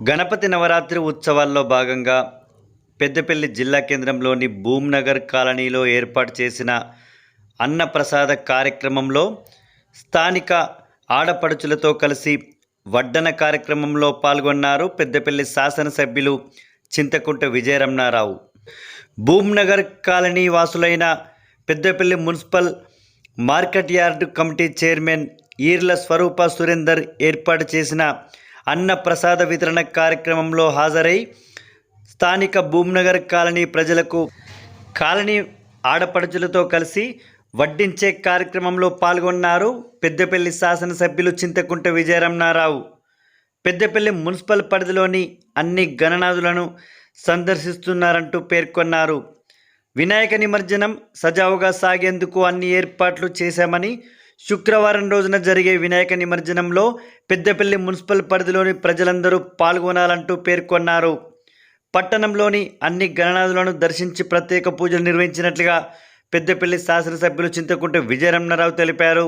గణపతి నవరాత్రి ఉత్సవాల్లో భాగంగా పెద్దపల్లి జిల్లా కేంద్రంలోని భూమ్నగర్ కాలనీలో ఏర్పాటు చేసిన అన్నప్రసాద కార్యక్రమంలో స్థానిక ఆడపడుచులతో కలిసి వడ్డన కార్యక్రమంలో పాల్గొన్నారు పెద్దపల్లి శాసనసభ్యులు Chintakunta Vijayaramanarao. Bhoomnagar colony వాసులైన Peddapalli municipal market yard committee chairman Eerla Swaroopa Surender ఏర్పాటు చేసిన అన్న ప్రసాద వితరణ కార్యక్రమంలో హాజరై స్థానిక భూమ్నగర్ కాలనీ ప్రజలకు కాలనీ ఆడపడుచులతో కలిసి వడ్డించే కార్యక్రమంలో పాల్గొన్నారు పెద్దపల్లి శాసనసభ్యులు చింతకుంట విజయరమణారావు. పెద్దపల్లి మున్సిపల్ పరిధిలోని అన్ని గణనాథులను సందర్శిస్తున్నారంటూ పేర్కొన్నారు. వినాయక నిమజ్జనం సజావుగా సాగేందుకు అన్ని ఏర్పాట్లు చేశామని శుక్రవారం రోజున జరిగే వినాయక నిమజ్జనంలో పెద్దపల్లి మున్సిపల్ పరిధిలోని ప్రజలందరూ పాల్గొనాలంటూ పేర్కొన్నారు. పట్టణంలోని అన్ని గణనాథులను దర్శించి ప్రత్యేక పూజలు నిర్వహించినట్లుగా పెద్దపల్లి శాసనసభ్యులు చింతకుంట విజయరమణారావు తెలిపారు.